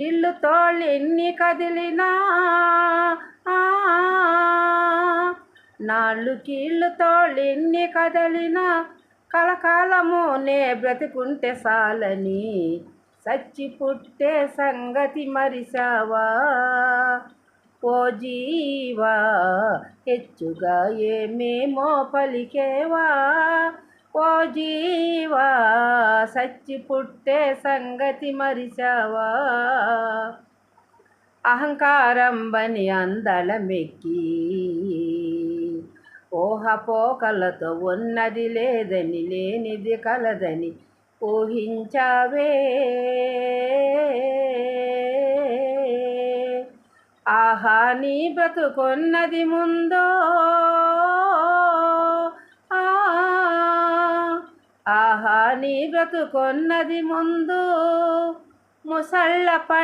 ఇల్లు తోళ్ళెన్ని కదిలినా నాళ్ళు కీళ్ళు తోళ్ళెన్ని కదలినా కలకాలము నే బ్రతికుంటే సాలని. సచ్చి పుట్టే సంగతి మరిసావా? ఓ జీవా హెచ్చుగా ఏమేమో పలికేవా? ఓ జీవా సచ్చి పుట్టే సంగతి మరిచావా? అహంకారం బని అందలమెక్కి ఊహపోకలతో ఉన్నది లేదని లేనిది కలదని ఊహించావే. ఆహా నీ బ్రతుకున్నది ముందో ఆహా నీ బ్రతుకున్నది ముందు ముసళ్ళ పండు